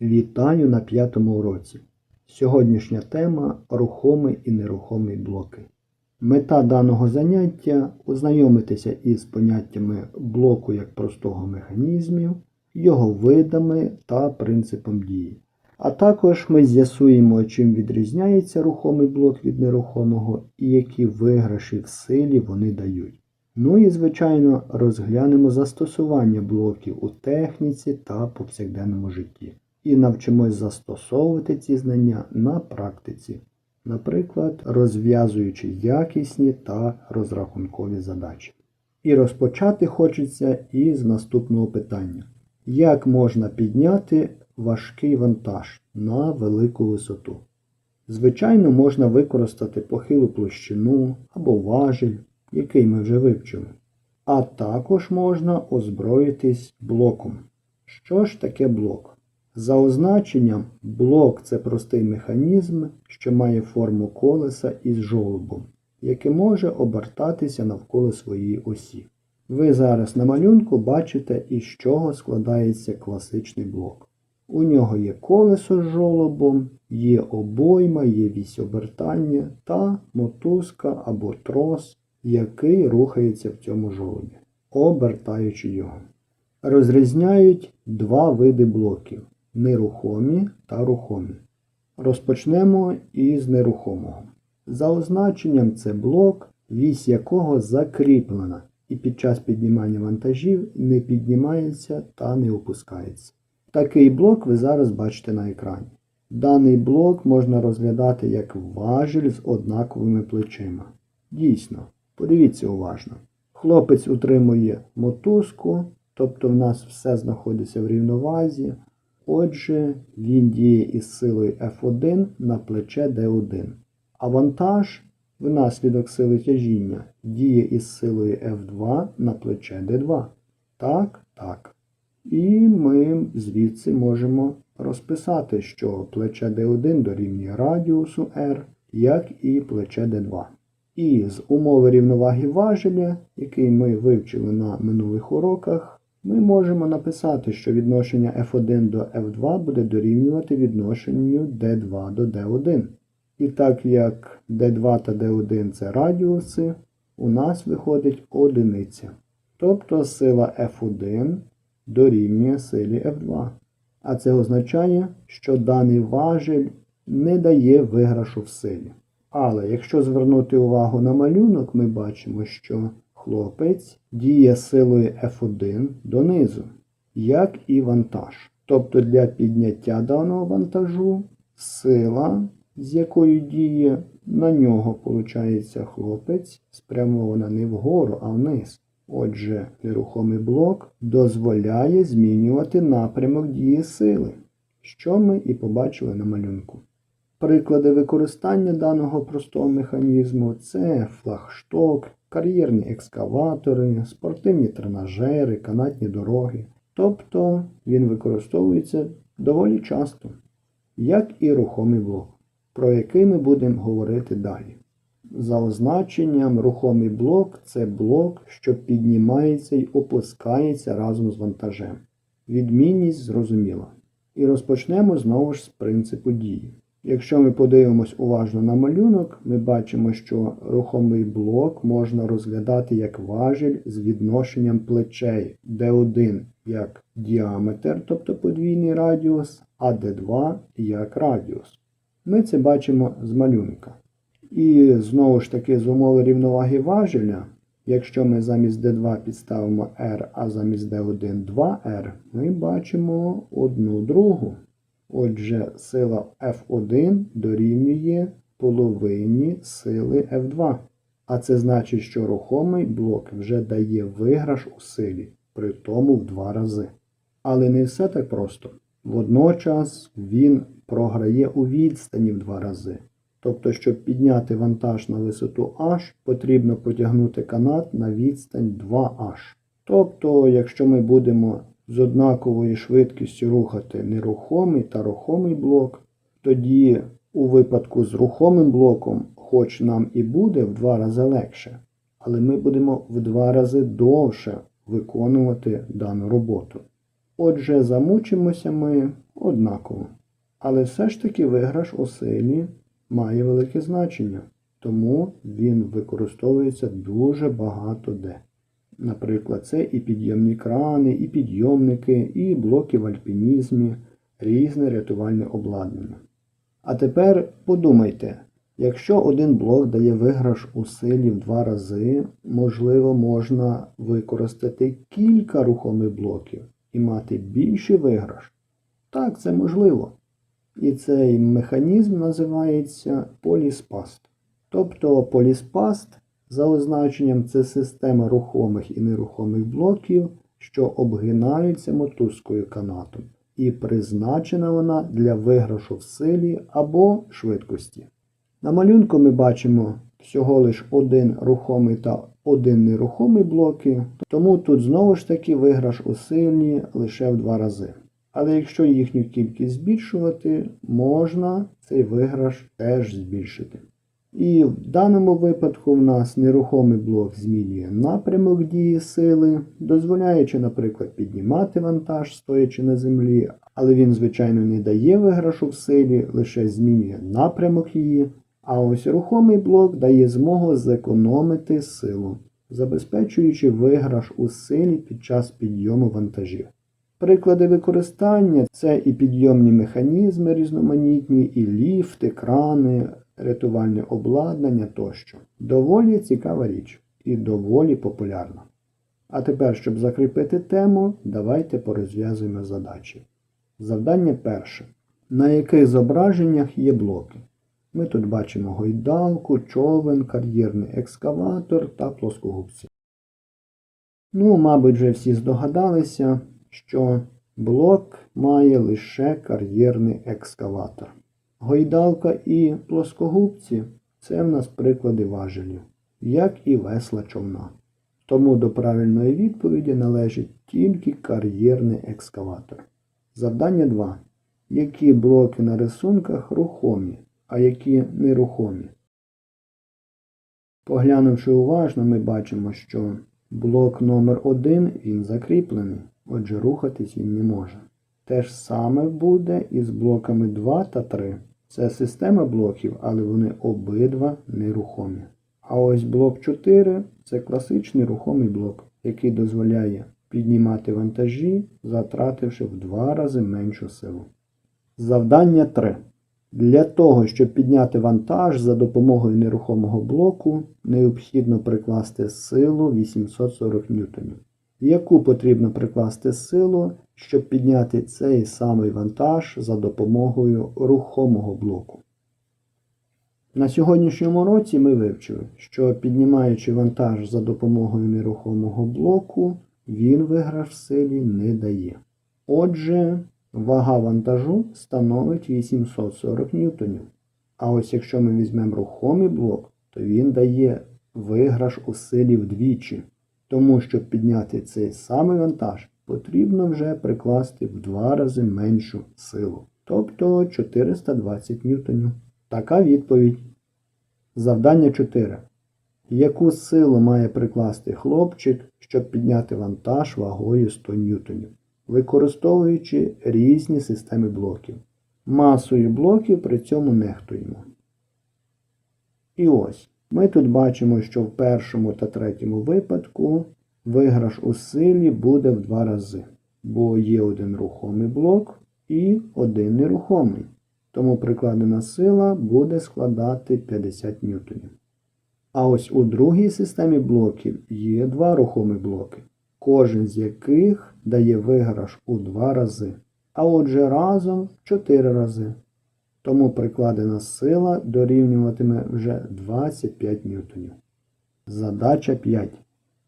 Вітаю на п'ятому уроці. Сьогоднішня тема рухомий і нерухомий блоки. Мета даного заняття ознайомитися із поняттями блоку як простого механізмів, його видами та принципом дії. А також ми з'ясуємо, чим відрізняється рухомий блок від нерухомого і які виграші в силі вони дають. Ну і, звичайно, розглянемо застосування блоків у техніці та повсякденному житті. І навчимось застосовувати ці знання на практиці, наприклад, розв'язуючи якісні та розрахункові задачі. І розпочати хочеться із наступного питання. Як можна підняти важкий вантаж на велику висоту? Звичайно, можна використати похилу площину або важіль, який ми вже вивчили. А також можна озброїтись блоком. Що ж таке блок? За означенням, блок це простий механізм, що має форму колеса із жолобом, яке може обертатися навколо своєї осі. Ви зараз на малюнку бачите, із чого складається класичний блок. У нього є колесо з жолобом, є обойма, є вісь обертання та мотузка або трос, який рухається в цьому жолобі, обертаючи його. Розрізняють два види блоків нерухомі та рухомі. Розпочнемо із нерухомого. За означенням це блок, вісь якого закріплена і під час піднімання вантажів не піднімається та не опускається. Такий блок ви зараз бачите на екрані. Даний блок можна розглядати як важіль з однаковими плечима. Дійсно, подивіться уважно. Хлопець утримує мотузку, тобто в нас все знаходиться в рівновазі. Отже, він діє із силою F1 на плече D1. А вантаж внаслідок сили тяжіння діє із силою F2 на плече D2. Так, так. І ми звідси можемо розписати, що плече D1 дорівнює радіусу R, як і плече D2. І з умови рівноваги важеля, який ми вивчили на минулих уроках, ми можемо написати, що відношення F1 до F2 буде дорівнювати відношенню D2 до D1. І так як D2 та D1 це радіуси, у нас виходить одиниця. Тобто сила F1 дорівнює силі F2. А це означає, що даний важель не дає виграшу в силі. Але якщо звернути увагу на малюнок, ми бачимо, що хлопець діє силою F1 донизу, як і вантаж. Тобто для підняття даного вантажу сила, з якою діє на нього, виходить, хлопець, спрямована не вгору, а вниз. Отже, нерухомий блок дозволяє змінювати напрямок дії сили, що ми і побачили на малюнку. Приклади використання даного простого механізму це флагшток, кар'єрні екскаватори, спортивні тренажери, канатні дороги. Тобто він використовується доволі часто, як і рухомий блок, про який ми будемо говорити далі. За означенням, рухомий блок це блок, що піднімається і опускається разом з вантажем. Відмінність зрозуміла. І розпочнемо знову ж з принципу дії. Якщо ми подивимось уважно на малюнок, ми бачимо, що рухомий блок можна розглядати як важіль з відношенням плечей D1 як діаметр, тобто подвійний радіус, а D2 як радіус. Ми це бачимо з малюнка. І знову ж таки, з умови рівноваги важеля, якщо ми замість D2 підставимо R, а замість D1 2R, ми бачимо одну другу. Отже, сила F1 дорівнює половині сили F2. А це значить, що рухомий блок вже дає виграш у силі, при тому в два рази. Але не все так просто. Водночас він програє у відстані в два рази. Тобто, щоб підняти вантаж на висоту H, потрібно потягнути канат на відстань 2H. Тобто, якщо ми будемо з однаковою швидкістю рухати нерухомий та рухомий блок, тоді у випадку з рухомим блоком, хоч нам і буде в два рази легше, але ми будемо в два рази довше виконувати дану роботу. Отже, замучимося ми однаково. Але все ж таки виграш у силі має велике значення, тому він використовується дуже багато де. Наприклад, це і підйомні крани, і підйомники, і блоки в альпінізмі, різне рятувальне обладнання. А тепер подумайте, якщо один блок дає виграш у силі в два рази, можливо, можна використати кілька рухомих блоків і мати більший виграш. Так, це можливо. І цей механізм називається поліспаст. Тобто поліспаст за означенням це система рухомих і нерухомих блоків, що обгинаються мотузкою канатом, і призначена вона для виграшу в силі або швидкості. На малюнку ми бачимо всього лиш один рухомий та один нерухомий блоки, тому тут знову ж таки виграш у силі лише в два рази. Але якщо їхню кількість збільшувати, можна цей виграш теж збільшити. І в даному випадку в нас нерухомий блок змінює напрямок дії сили, дозволяючи, наприклад, піднімати вантаж, стоячи на землі, але він, звичайно, не дає виграшу в силі, лише змінює напрямок її. А ось рухомий блок дає змогу зекономити силу, забезпечуючи виграш у силі під час підйому вантажів. Приклади використання це і підйомні механізми різноманітні, і ліфти, крани, рятувальне обладнання тощо. Доволі цікава річ і доволі популярна. А тепер, щоб закріпити тему, давайте порозв'язуємо задачі. Завдання перше. На яких зображеннях є блоки? Ми тут бачимо гойдалку, човен, кар'єрний екскаватор та плоскогубці. Ну, мабуть, вже всі здогадалися, що блок має лише кар'єрний екскаватор. Гойдалка і плоскогубці це в нас приклади важелів, як і весла човна. Тому до правильної відповіді належить тільки кар'єрний екскаватор. Завдання 2. Які блоки на рисунках рухомі, а які нерухомі? Поглянувши уважно, ми бачимо, що блок номер 1 він закріплений, отже рухатись він не може. Те ж саме буде і з блоками 2 та 3. Це система блоків, але вони обидва нерухомі. А ось блок 4 це класичний рухомий блок, який дозволяє піднімати вантажі, затративши в два рази меншу силу. Завдання 3. Для того, щоб підняти вантаж за допомогою нерухомого блоку, необхідно прикласти силу 840 ньютонів. Яку потрібно прикласти силу, щоб підняти цей самий вантаж за допомогою рухомого блоку? На сьогоднішньому році ми вивчили, що піднімаючи вантаж за допомогою нерухомого блоку, він виграш в силі не дає. Отже, вага вантажу становить 840 ньютонів. А ось якщо ми візьмемо рухомий блок, то він дає виграш у силі вдвічі. Тому, щоб підняти цей самий вантаж, потрібно вже прикласти в два рази меншу силу, тобто 420 ньютонів. Така відповідь. Завдання 4. Яку силу має прикласти хлопчик, щоб підняти вантаж вагою 100 ньютонів, використовуючи різні системи блоків? Масою блоків при цьому нехтуємо. І ось. Ми тут бачимо, що в першому та третьому випадку виграш у силі буде в два рази, бо є один рухомий блок і один нерухомий. Тому прикладена сила буде складати 50 ньютонів. А ось у другій системі блоків є два рухомі блоки, кожен з яких дає виграш у два рази, а отже разом 4 рази. Тому прикладена сила дорівнюватиме вже 25 ньютонів. Задача 5.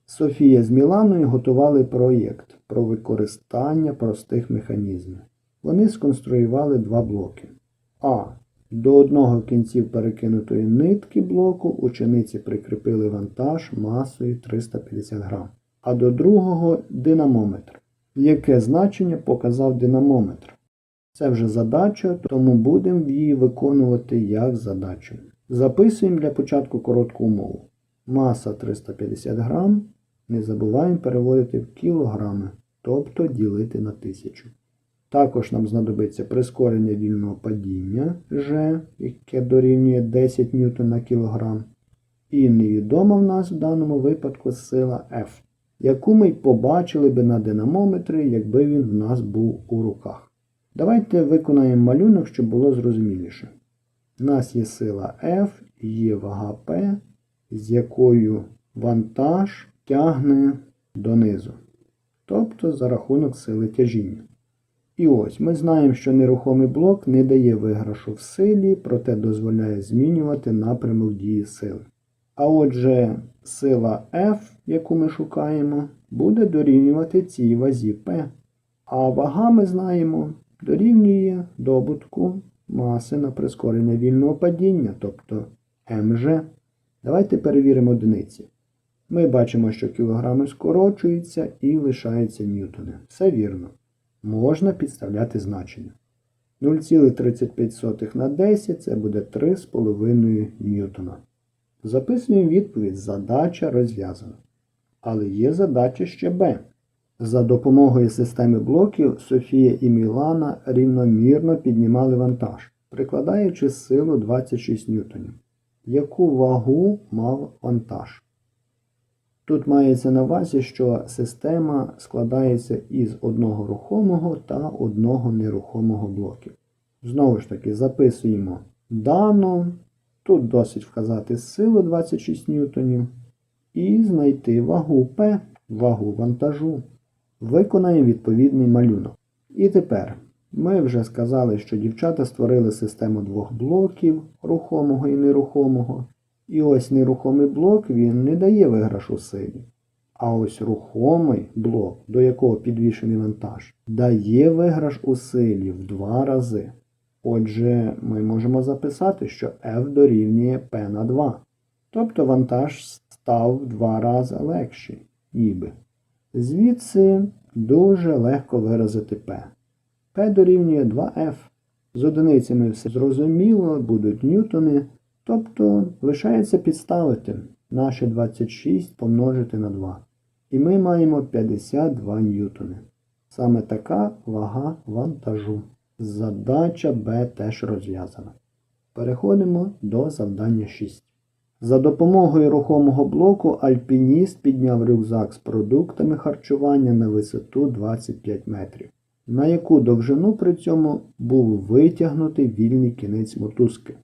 Софія з Міланою готували проєкт про використання простих механізмів. Вони сконструювали два блоки. А. До одного кінців перекинутої нитки блоку учениці прикріпили вантаж масою 350 грам, а до другого динамометр. Яке значення показав динамометр? Це вже задача, тому будемо її виконувати як задачу. Записуємо для початку коротку умову. Маса 350 грам. Не забуваємо переводити в кілограми, тобто ділити на 1000. Також нам знадобиться прискорення вільного падіння G, яке дорівнює 10 ньютон на кілограм. І невідома в нас в даному випадку сила F, яку ми й побачили би на динамометрі, якби він в нас був у руках. Давайте виконаємо малюнок, щоб було зрозуміліше. У нас є сила F, є вага P, з якою вантаж тягне донизу. Тобто за рахунок сили тяжіння. І ось ми знаємо, що нерухомий блок не дає виграшу в силі, проте дозволяє змінювати напрямок дії сили. А отже, сила F, яку ми шукаємо, буде дорівнювати цій вазі P. А вага, ми знаємо, дорівнює добутку маси на прискорення вільного падіння, тобто МЖ. Давайте перевіримо одиниці. Ми бачимо, що кілограми скорочуються і лишаються ньютони. Все вірно. Можна підставляти значення. 0,35 на 10 це буде 3,5 ньютона. Записуємо відповідь Задача розв'язана. Але є задача ще Б. За допомогою системи блоків Софія і Мілана рівномірно піднімали вантаж, прикладаючи силу 26 ньютонів. Яку вагу мав вантаж? Тут мається на увазі, що система складається із одного рухомого та одного нерухомого блоків. Знову ж таки, записуємо дану. Тут досить вказати силу 26 ньютонів. І знайти вагу P, вагу вантажу. Виконаємо відповідний малюнок. І тепер ми вже сказали, що дівчата створили систему двох блоків рухомого і нерухомого. І ось нерухомий блок він не дає виграшу силі. А ось рухомий блок, до якого підвішений вантаж, дає виграш у силі в два рази. Отже, ми можемо записати, що F дорівнює P на 2. Тобто вантаж став в два рази легший, ніби. Звідси дуже легко виразити P. P дорівнює 2F. З одиницями все зрозуміло, будуть ньютони. Тобто лишається підставити наше 26 помножити на 2. І ми маємо 52 ньютони. Саме така вага вантажу. Задача Б теж розв'язана. Переходимо до завдання 6. За допомогою рухомого блоку альпініст підняв рюкзак з продуктами харчування на висоту 25 метрів, на яку довжину при цьому був витягнутий вільний кінець мотузки.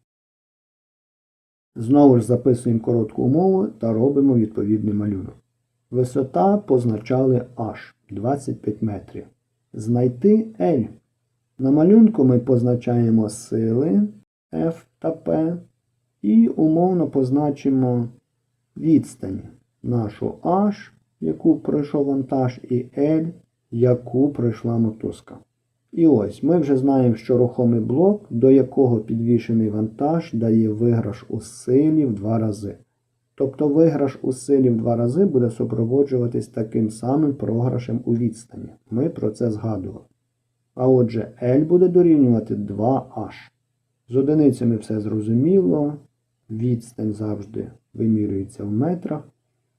Знову ж записуємо коротку умову та робимо відповідний малюнок. Висота позначали H 25 метрів. Знайти L. На малюнку ми позначаємо сили F та P і умовно позначимо відстань нашу H, яку пройшов вантаж, і L, яку пройшла мотузка. І ось ми вже знаємо, що рухомий блок, до якого підвішений вантаж, дає виграш у силі в два рази. Тобто виграш у силі в два рази буде супроводжуватись таким самим програшем у відстані. Ми про це згадували. А отже, L буде дорівнювати 2H. З одиницями все зрозуміло. Відстань завжди вимірюється в метрах.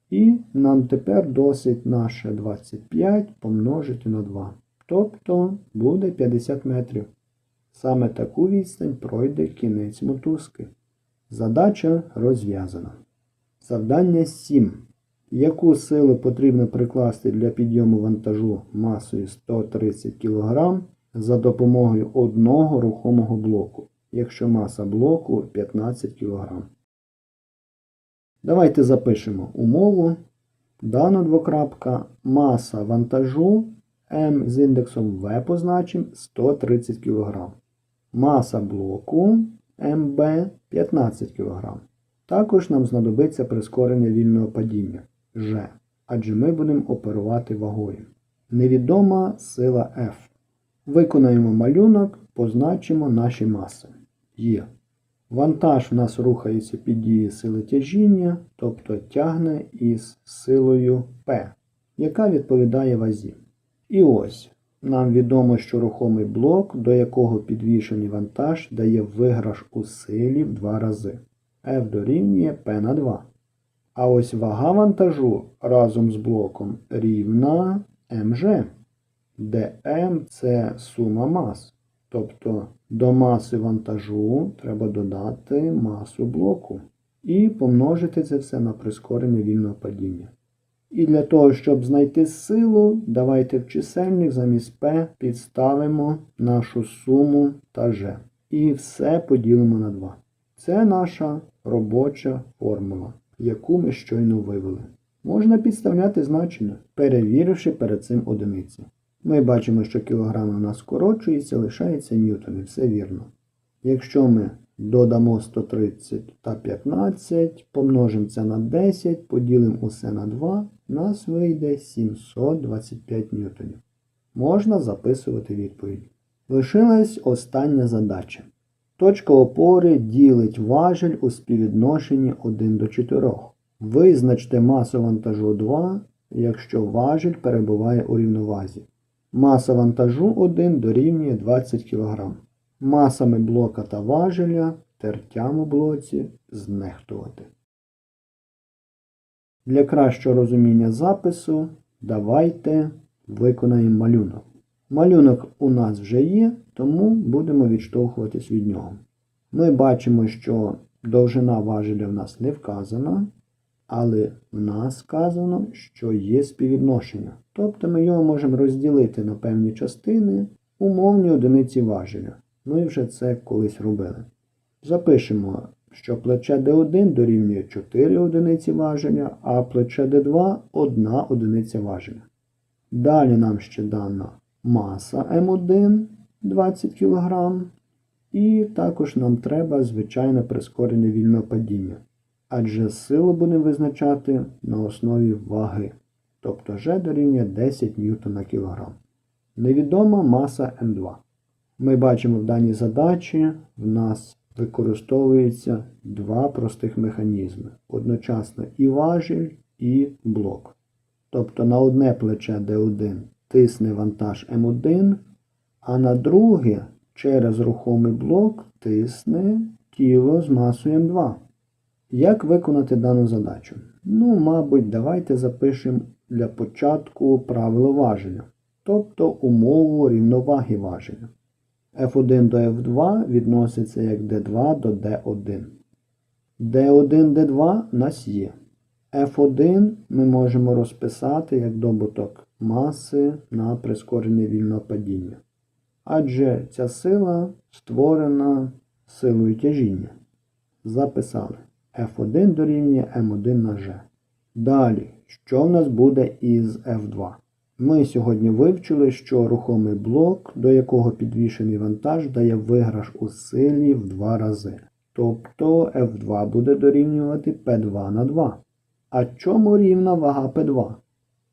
І нам тепер досить наше 25 помножити на 2. Тобто буде 50 метрів. Саме таку відстань пройде кінець мотузки. Задача розв'язана. Завдання 7. Яку силу потрібно прикласти для підйому вантажу масою 130 кг за допомогою одного рухомого блоку, якщо маса блоку 15 кг? Давайте запишемо умову. Дано двокрапка маса вантажу М з індексом В позначимо 130 кг. Маса блоку МБ 15 кг. Також нам знадобиться прискорення вільного падіння G, адже ми будемо оперувати вагою. Невідома сила F. Виконаємо малюнок, позначимо наші маси. Є. Вантаж в нас рухається під дією сили тяжіння, тобто тягне із силою P, яка відповідає вазі. І ось нам відомо, що рухомий блок, до якого підвішений вантаж, дає виграш у силі в два рази. F дорівнює P на 2. А ось вага вантажу разом з блоком рівна МЖ. де М це сума мас. Тобто до маси вантажу треба додати масу блоку і помножити це все на прискорене вільного падіння. І для того, щоб знайти силу, давайте в чисельник замість P підставимо нашу суму та G. І все поділимо на 2. Це наша робоча формула, яку ми щойно вивели. Можна підставляти значення, перевіривши перед цим одиниці. Ми бачимо, що кілограми у нас скорочується, лишається ньютони. Все вірно. Якщо ми додамо 130 та 15, помножимо це на 10, поділимо усе на 2, у нас вийде 725 ньютонів. Можна записувати відповідь. Лишилась остання задача. Точка опори ділить важіль у співвідношенні 1 до 4. Визначте масу вантажу 2, якщо важіль перебуває у рівновазі. Маса вантажу 1 дорівнює 20 кг. Масами блока та важеля тертям у блоці знехтувати. Для кращого розуміння запису давайте виконаємо малюнок. Малюнок у нас вже є, тому будемо відштовхуватись від нього. Ми бачимо, що довжина важеля в нас не вказана, але в нас сказано, що є співвідношення. Тобто ми його можемо розділити на певні частини, умовні одиниці важеля. Ми вже це колись робили. Запишемо, що плече D1 дорівнює 4 одиниці важеля, а плече D2 1 одиниця важеля. Далі нам ще дана маса М1 20 кг. І також нам треба звичайне прискорене вільного падіння. Адже силу будемо визначати на основі ваги. Тобто G дорівнює 10 ньютон на кілограм. Невідома маса М2. Ми бачимо в даній задачі в нас використовується два простих механізми. Одночасно і важіль, і блок. Тобто на одне плече D1 тисне вантаж М1, а на друге через рухомий блок тисне тіло з масою М2. Як виконати дану задачу? Ну, мабуть, давайте запишемо для початку правило важення, тобто умову рівноваги важення. F1 до F2 відноситься як D2 до D1. D1, D2 у нас є. F1 ми можемо розписати як добуток маси на прискорене вільного падіння. Адже ця сила створена силою тяжіння. Записали. F1 дорівнює M1 на G. Далі, що в нас буде із F2? Ми сьогодні вивчили, що рухомий блок, до якого підвішений вантаж, дає виграш у силі в два рази. Тобто F2 буде дорівнювати P2 на 2. А чому рівна вага P2?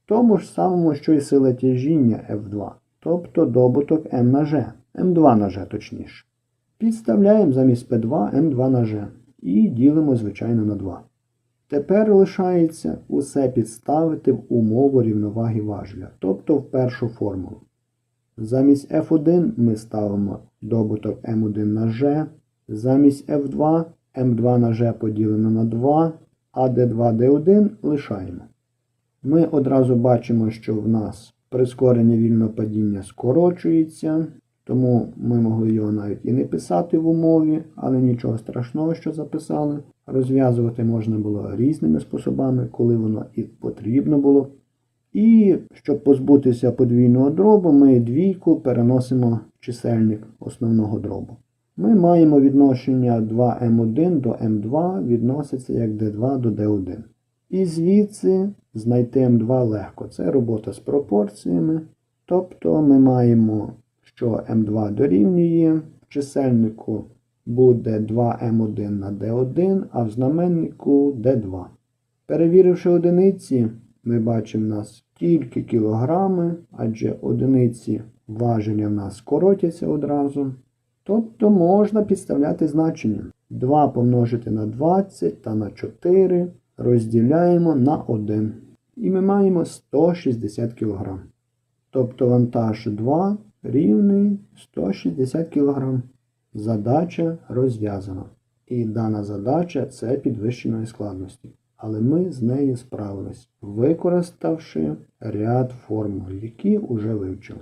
Тому ж самому, що й сила тяжіння F2, тобто добуток M на G, M2 на G точніше. Підставляємо замість P2 M2 на G і ділимо, звичайно, на 2. Тепер лишається усе підставити в умову рівноваги важеля, тобто в першу формулу. Замість F1 ми ставимо добуток M1 на G, замість F2 M2 на G поділено на 2, а D2 D1 лишаємо. Ми одразу бачимо, що в нас прискорення вільного падіння скорочується, тому ми могли його навіть і не писати в умові, але нічого страшного, що записали. Розв'язувати можна було різними способами, коли воно і потрібно було. І щоб позбутися подвійного дробу, ми двійку переносимо в чисельник основного дробу. Ми маємо відношення 2m1 до m2 відноситься як d2 до d1. І звідси знайти m2 легко. Це робота з пропорціями. Тобто ми маємо, що m2 дорівнює в чисельнику буде 2m1 на d1, а в знаменнику d2. Перевіривши одиниці, ми бачимо в нас тільки кілограми, адже одиниці важення в нас скоротяться одразу. Тобто можна підставляти значення. 2 помножити на 20 та на 4 розділяємо на 1. І ми маємо 160 кг. Тобто вантаж 2 рівний 160 кг. Задача розв'язана. І дана задача це підвищеної складності. але ми з нею справились, використавши ряд формул, які вже вивчили.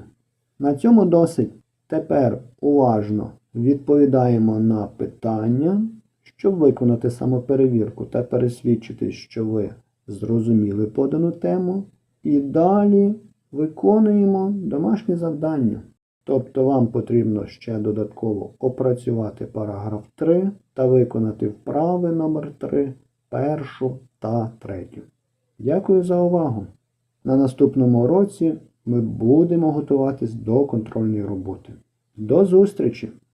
На цьому досить. Тепер уважно відповідаємо на питання, щоб виконати самоперевірку та пересвідчитись, що ви зрозуміли подану тему. І далі виконуємо домашні завдання. Тобто вам потрібно ще додатково опрацювати параграф 3 та виконати вправи номер 3, першу та третю. Дякую за увагу! На наступному уроці ми будемо готуватись до контрольної роботи. До зустрічі!